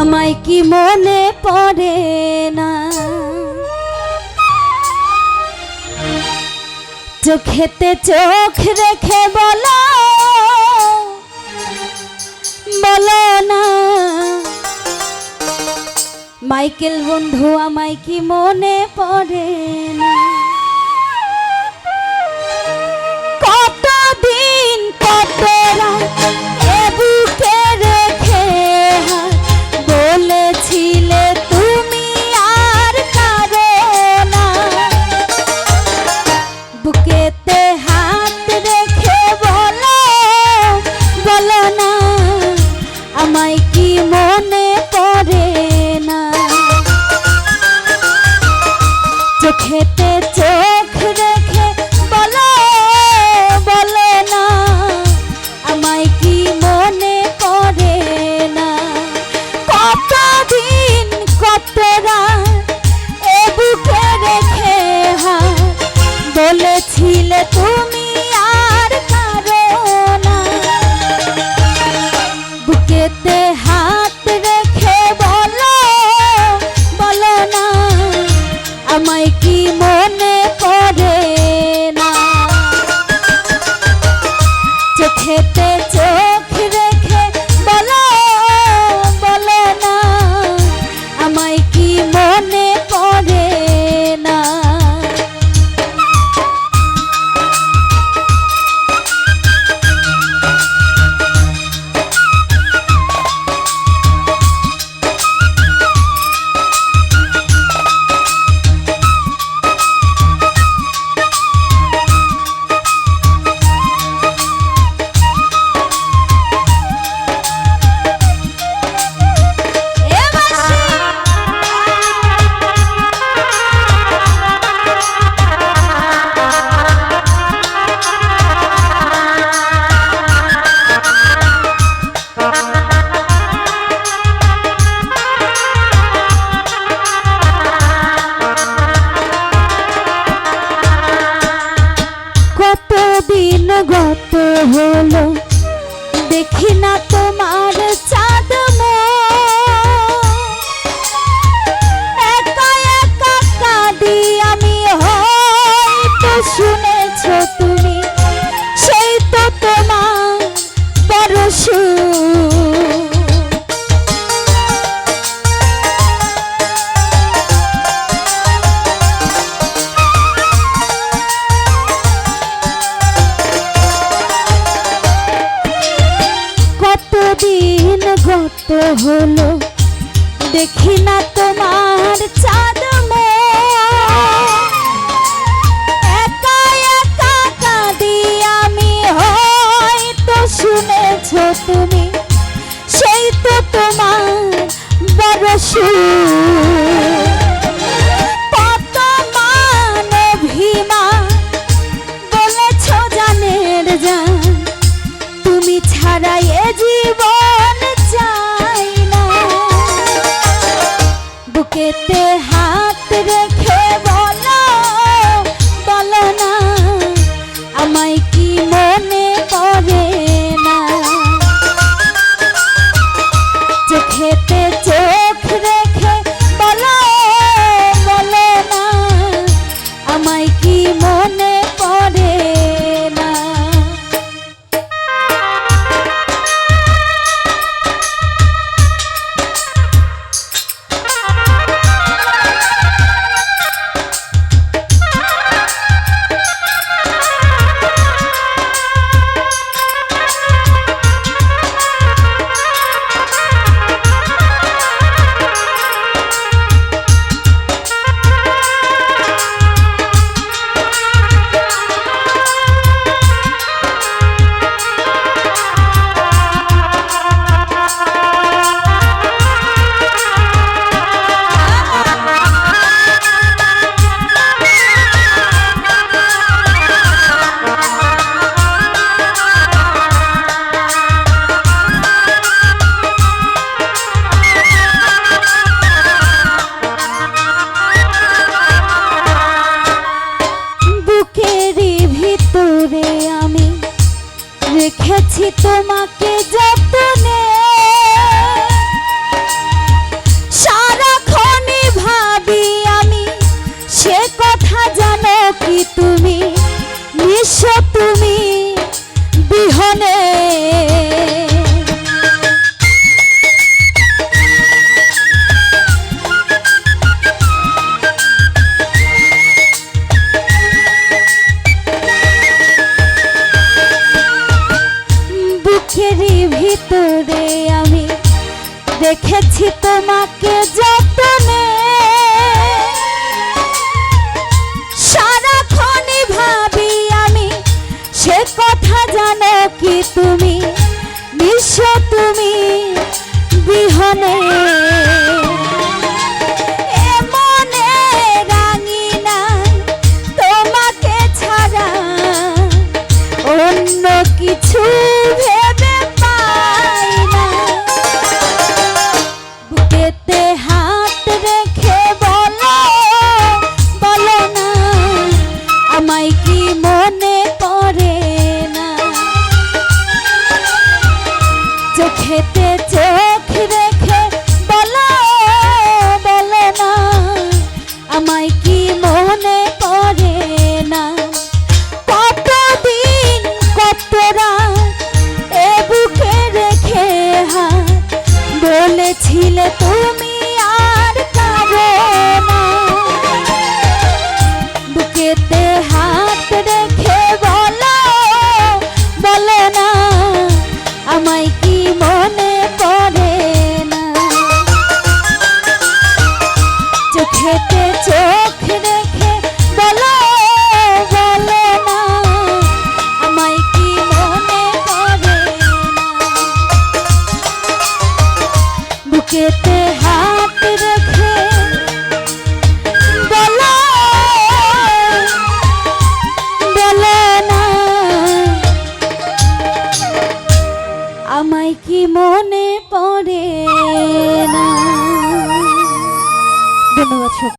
আমায় কি মনে পড়ে না? চোখেতে চোখ রেখে বলো বলো না। মাইকেল বন্ধু, আমায় কি মনে পড়ে না? খেতে রাত হলো, দেখি না তোমার চাঁদ আমি, হয়তো শুনেছ তুমি, সেই তো তোমার বড় কত মান ভীমা বলেছ জানের যান তুমি ছাড়াই এ জীবন তোমাকে দেখেছি তোমাকে যতনে। বুকেতে চোখ রেখে বলো বলো না, আমায় কি মনে পড়ে না? কতদিন কতরা এ বুকে রেখে হা বলেছিলে